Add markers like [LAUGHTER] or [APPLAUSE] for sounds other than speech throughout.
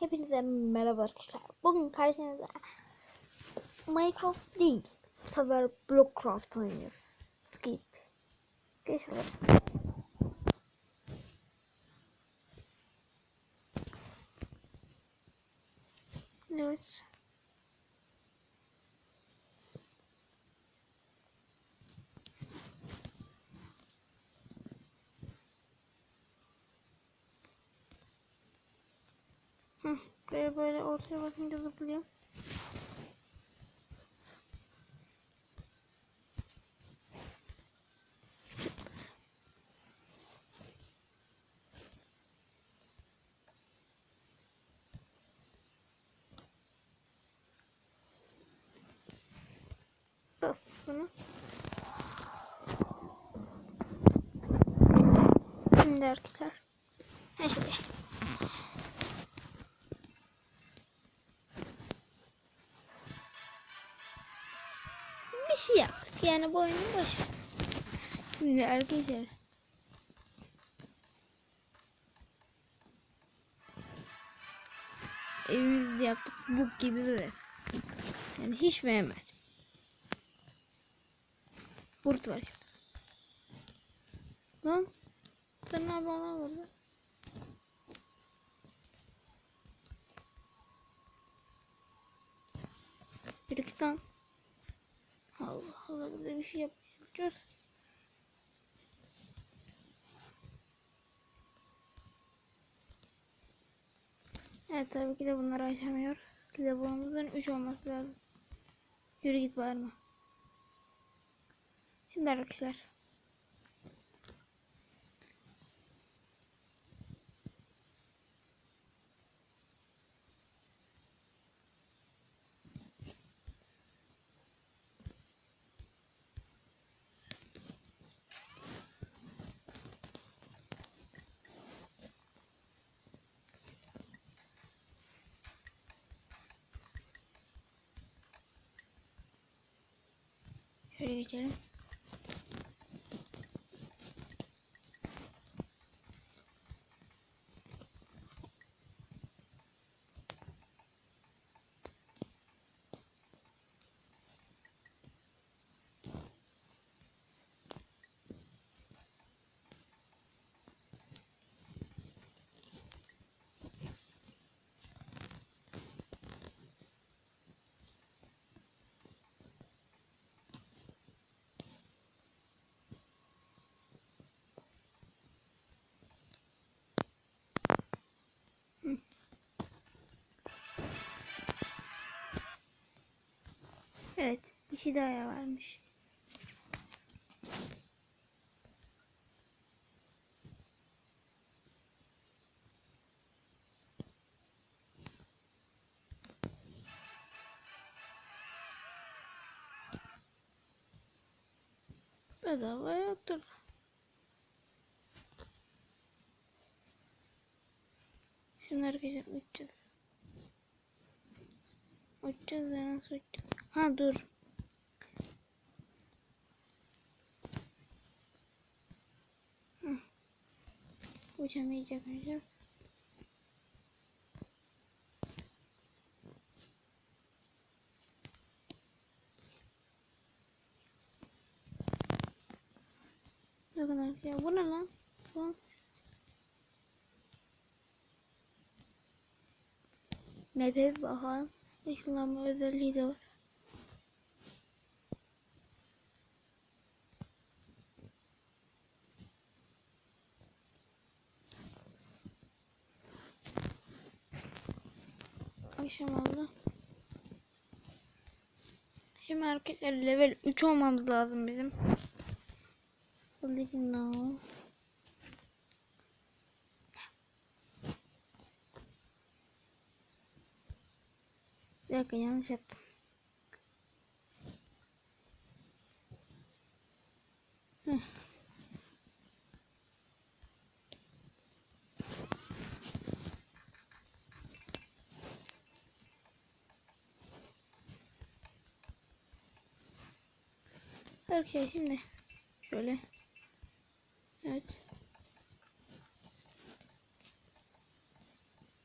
hepinize merhaba arkadaşlar. Bugün karşınızda Minecraft değil. Bu sefer Blockcraft oynuyoruz. Skip. Geç oraya. Evet. Hı, böyle böyle ortaya bakınca zıplıyor. Bunu. Şimdi arkadaşlar. Ha şöyle. Bir şey yaptık. Yani bu oyunun başı. Şimdi arkadaşlar. Evimizde yaptık. Bu gibi böyle. Yani hiç beğenmedim. Kurt var. Lan. Sen ne yapıyorsun burada? Yürü git lan. Allah Allah burada bir şey yapacağız. Evet tabii ki de bunları aşamıyor. Level'ımızın 3 olması lazım. Yürü git bağırma. Şimdi arkadaşlar. Şöyle Evet, bir şey daha varmış. Bedava yoktur. Şunları geçip uçacağız. Uçacağız ya nasıl uçacağız? Ha dur. Hı. Uçamayacak. Ne kadar şey. Bu ne lan? Bu. Nefes bakalım. Işınlanma özelliği de var. Akşam oldu. Şimdi arkadaşlar level 3 olmamız lazım bizim. Now. Bir dakika yanlış yaptım. Heh. Arkadaşlar şimdi şöyle evet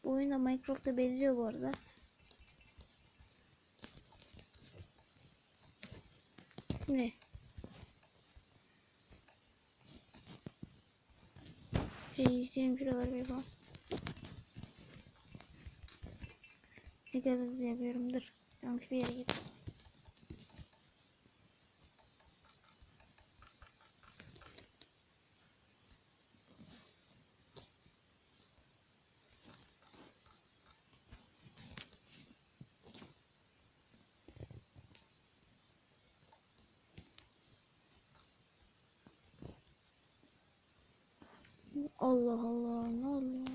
bu oyunda Minecraft'a benziyor bu arada. Ne? Şey isteyeyim şuraları bir yapalım. Ne kadar hızlı yapıyorum dur. Yanlış bir yere gittim. Allah Allah ne oluyor?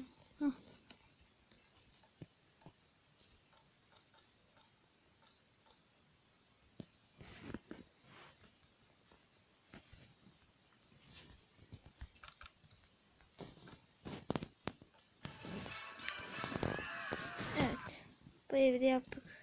Evet. Bu evi de yaptık.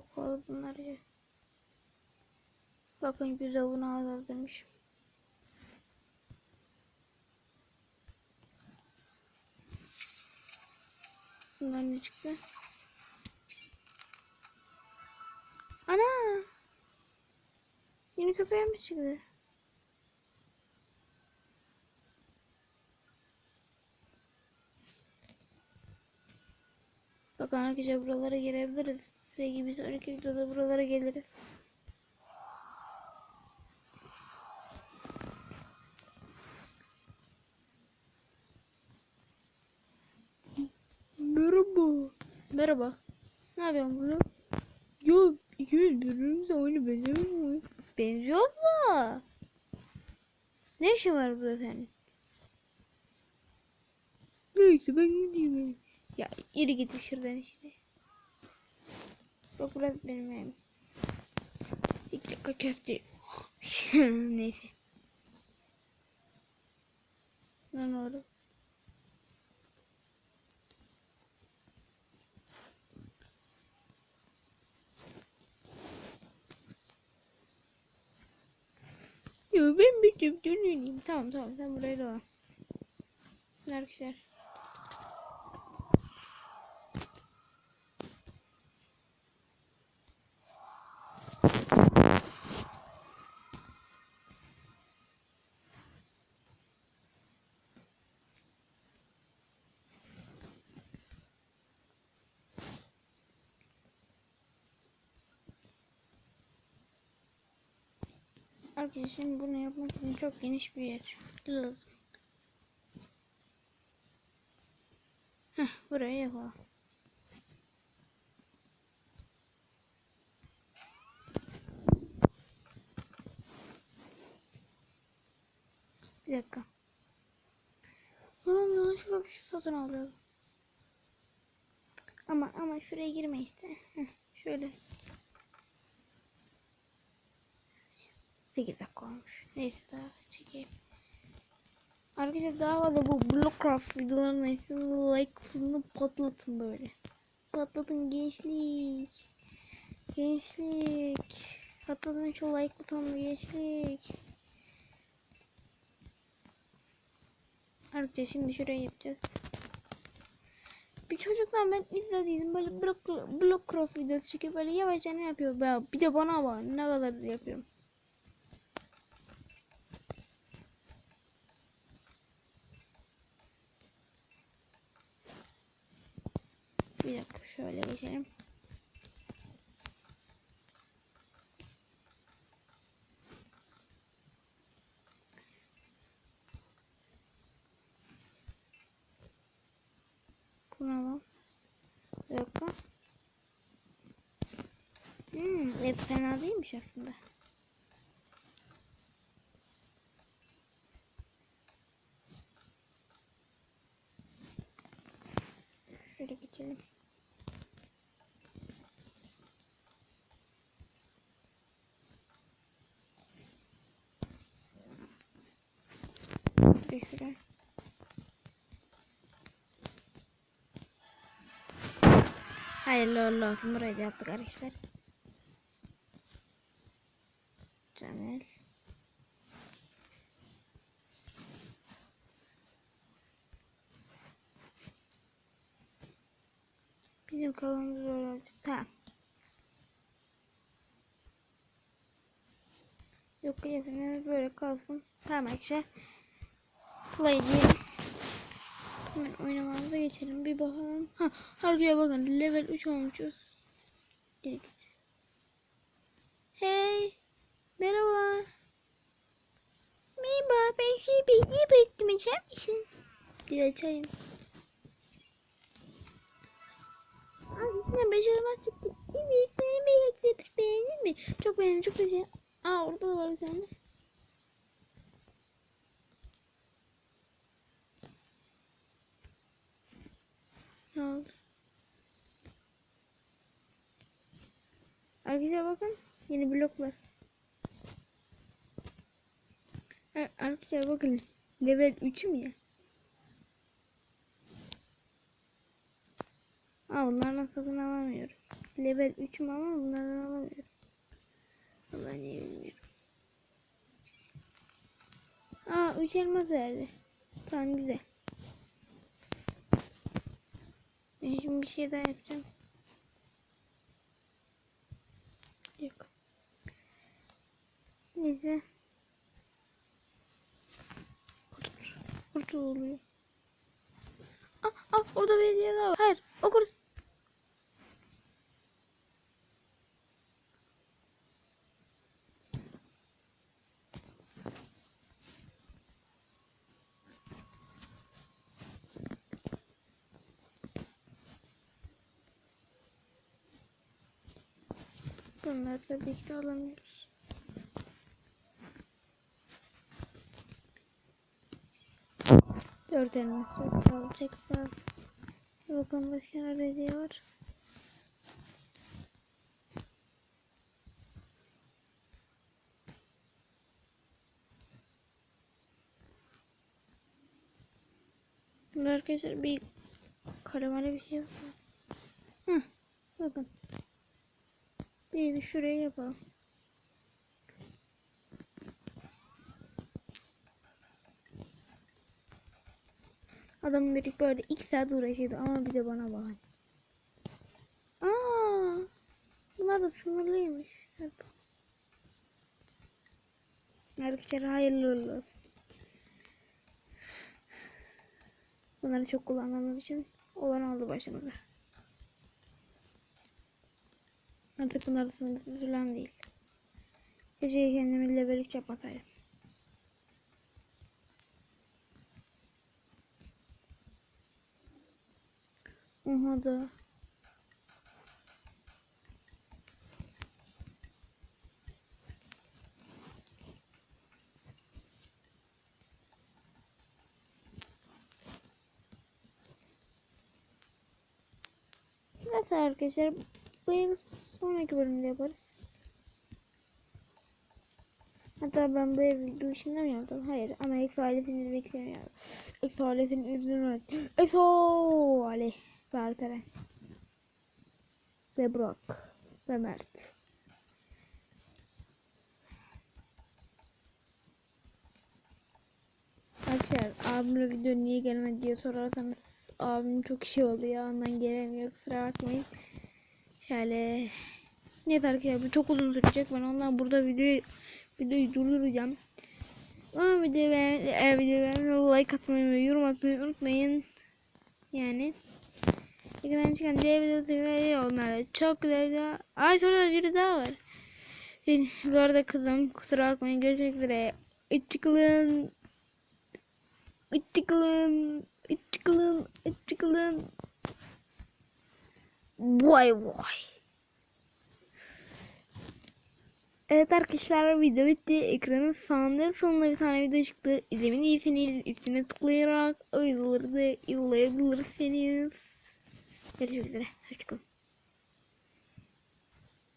Çok fazla bunlar ya. Bakın güzel bunu azaldırmışım. Bunlar ne çıktı? Ana! Yeni köpeğe mi çıktı? Bakın arkadaşlar buralara girebiliriz. Ve bir sonraki videoda buralara geliriz. Merhaba. Merhaba. Ne yapıyorsun burada? Ya ikimiz birbirimize aynı benziyor mu? Benziyor da. Ne işin var burada senin? Neyse ben gideyim. Ya yürü git şuradan işte. Bak burası benim evim. İlk dakika köfte. [LAUGHS] Neyse. Ne oldu? Ya ben bir tüp döneyim. Tamam tamam sen buraya dolan. Arkadaşlar. Arkadaşlar şimdi bunu yapmak için çok geniş bir yer lazım. Heh, buraya yapalım. Bir dakika. Ulan yanlışlıkla bir şey satın alıyorum. Ama ama şuraya girme işte. Şöyle. 8 dakika olmuş. Neyse daha çekeyim. Arkadaşlar daha fazla bu Blockcraft videolarına like'ını patlatın böyle. Patlatın gençlik. Gençlik. Patlatın şu like butonunu gençlik. Arkadaşlar şimdi şuraya yapacağız. Bir çocuktan ben izlediydim böyle Block, Blockcraft videosu çekip böyle yavaşça ne yapıyor? Bir de bana bak ne kadar yapıyorum. Bir dakika şöyle geçelim. Bak. Bir dakika. Hmm, ev fena değilmiş aslında. Şöyle geçelim. Şöyle. Hayırlı olsun. Burayı da yaptık arkadaşlar. Bizim kalanımız olacak. Tamam. Yok kıyafetlerimiz böyle kalsın. Tamam arkadaşlar. Play diyelim. Hemen oynamamıza geçelim. Bir bakalım. Ha, arkaya bakın. Level 3 olmuşuz. Git. Hey. Merhaba. Merhaba. Ben şey bekliye bekledim. İçer misin? Diye açayım. Sen başaramazsın. Evet. Beni bekledik. Beğendin mi? Çok beğendim. Çok güzel. Aa orada da var tane. Ne oldu? Arkadaşlar bakın. Yeni bloklar. Ar- Arkadaşlar bakın. Level 3 mü ya? Aa bunlardan satın alamıyorum. Level 3 mü ama bunlardan alamıyorum. Vallahi niye bilmiyorum. Aa 3 elmas verdi. Tamam güzel. Ben şimdi bir şey daha yapacağım. Yok. Neyse. Kurtul. Kurtuluyor. Ah ah orada bir hediye daha var. Hayır o kurt. Bunları tabii ki de alamıyoruz. Dört elmas yok alacak daha. Bakalım başka nerede var. Arkadaşlar bir karamele bir şey var. Hı, bakın. De şuraya yapalım. Adam biri böyle iki saat uğraşıyordu ama bir de bana bak. Aa, bunlar da sınırlıymış. Hep. Arkadaşlar hayırlı olsun. Bunları çok kullandığımız için olan oldu başımıza. Artık bunlar sınırsız falan değil. Keşke kendimi level 3 yapmasaydım. Oha da. Neyse arkadaşlar bu sonraki bölümde yaparız. Hatta ben bu evi dışında mı? Hayır ama Exo ailesini izlemek istemiyorum. Exo ailesini üzülmek. Exo aile ve Alperen. Ve Burak. Ve Mert. Arkadaşlar abimle video niye gelmedi diye sorarsanız abim çok işi oldu ya ondan gelemiyor kusura bakmayın. Şöyle Neyse arkadaşlar çok uzun sürecek ben ondan burada video videoyu durduracağım. Ama videoyu beğen, eğer videoyu like atmayı ve yorum atmayı unutmayın. Yani Ekran çıkan diğer videoları onlarla çok güzel. Ay şurada da biri daha var. Yani, bu arada kızım kusura bakmayın görüşmek üzere. Hoşçakalın. Hoşçakalın. Hoşçakalın. Hoşçakalın. Vay vay. Evet arkadaşlar video bitti. Ekranın sağında sonunda bir tane video çıktı. İzlemediyseniz üstüne tıklayarak o videoları da izleyebilirsiniz. Görüşmek üzere. Hoşçakalın.